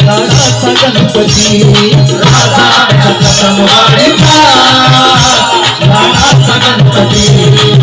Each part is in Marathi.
राधाचा गणपती. राधा गणपती.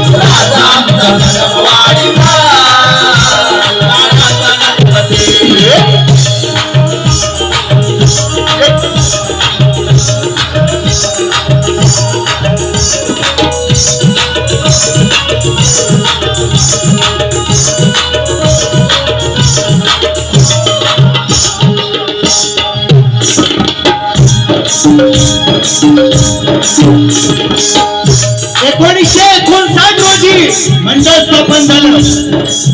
एकोणीसशे एकोणसाठ रोजी मंडळ स्थापन झालं.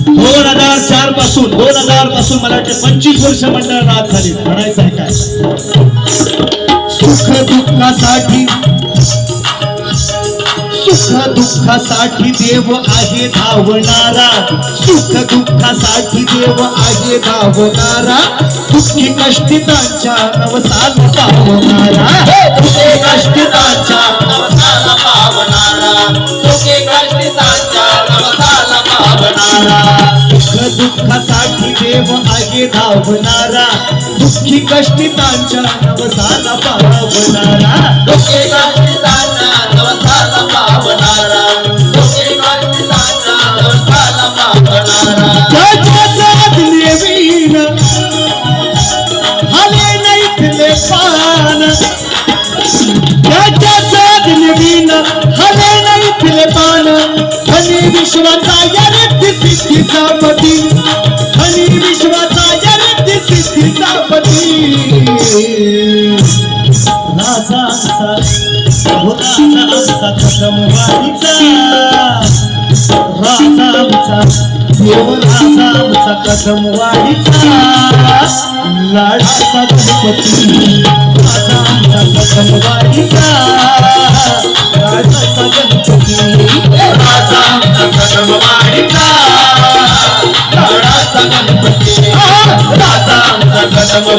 दोन हजार चारपासून दोन हजारपासून मला वाटते पंचवीस वर्ष मंडळ राहत झाली. म्हणायचं आहे काय? सुख दुःखासाठी सुख दुःखासाठी देव आहे धावणारा. सुख दुःखासाठी देव आहे धावणारा. दुःखी कष्टितांच्या नवसाल पावणारा. दुःखी कष्टितांच्या नवसाला पावणारा. दुःखी कष्टितांच्या नवसाला पावणारा. सुख दुःखासाठी देव आहे धावणारा. दुःखी कष्टितांच्या नवसाला पावणारा. दुःखी कष्टितांच्या विश्वाचा यरती सिद्धीचा पती. धनी विश्वाचा यरती सिद्धीचा पती. राजा आमचा देव राजा आमचा लाडाचा गणपती राजा आमचा लाडाचा गणपती राजा आमचा कदम वाढीचा लाडाचा गणपती. राजा आमचा कदम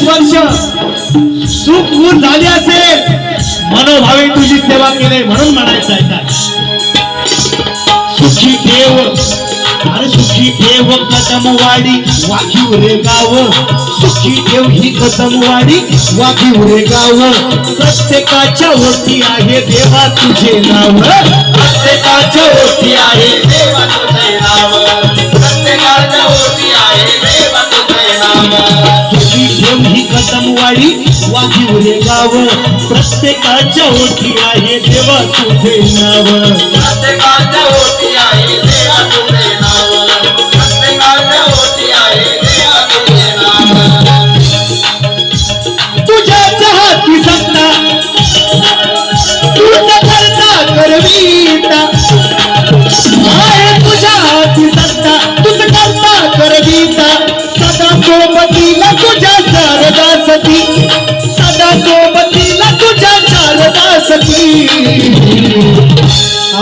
पंचवीस वर्ष सुख गुण झाली असेल मनोभावे तुझी सेवा केली म्हणून म्हणायचं आहे काय? सुखी देव अरे सुखी देव कदमवाडी वाकी रे गाव. सुखी देव ही कदमवाडी वाकी रे गाव. प्रत्येकाच्या वरती आहे देवा तुझे नाव. प्रत्येकाच्या वरती आहे देवा वाघीव गाव. प्रत्येकाच्या ओठी आहे देवा तुझे नाव.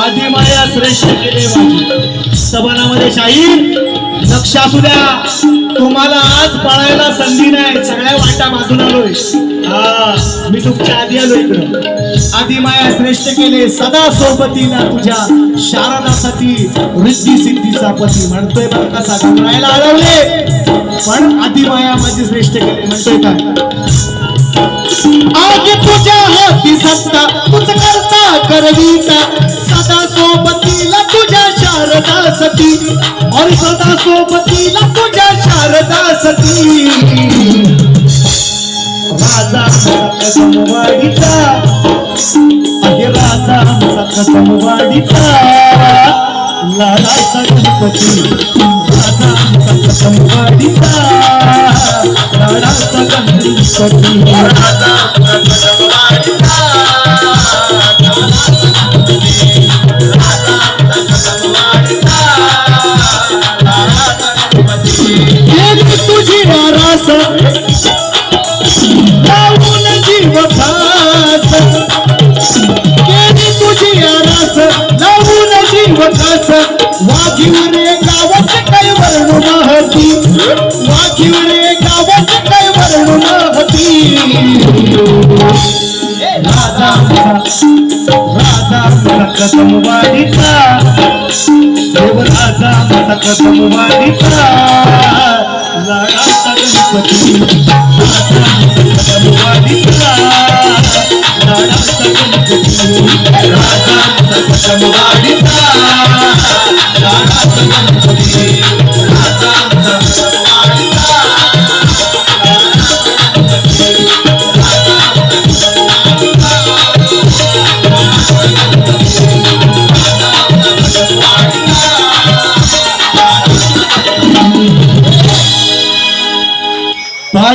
आधी माया श्रेष्ठ केले माझी. सभानामध्ये शाहीर लक्ष असू द्या. तुम्हाला आज पळायला संधी नाही. सगळ्या वाटा बाजून आलोय. हा मी तुमच्या आधी आलो इकडं. आधी माया श्रेष्ठ केले सदा सोबतीला तुझ्या शारदासाठी वृद्धी सिद्धीचा पती. म्हणतोय बरं कसा घबरायला अडवले पण आधी माया माझी श्रेष्ठ केले. म्हणतोय काय? आज तुझ्या हाती सत्ता तुझ करता करवीता. सदा सोबतीला तुझ्या शारदा सती. और सदा सोबतीला तुझ्या शारदा सती. राजा आमचा कदमवाडीचा राजा गणपती राजा राजा कदमवाडीचा तुझी लावून जीव खास केली तुझी लावून जीव खास वाघिवरे गावात महती राजा राजा कदमवाडीचा देव राजा माझा लाडाचा गणपती राजा लाडाचा गणपती राजा लाडाचा गणपती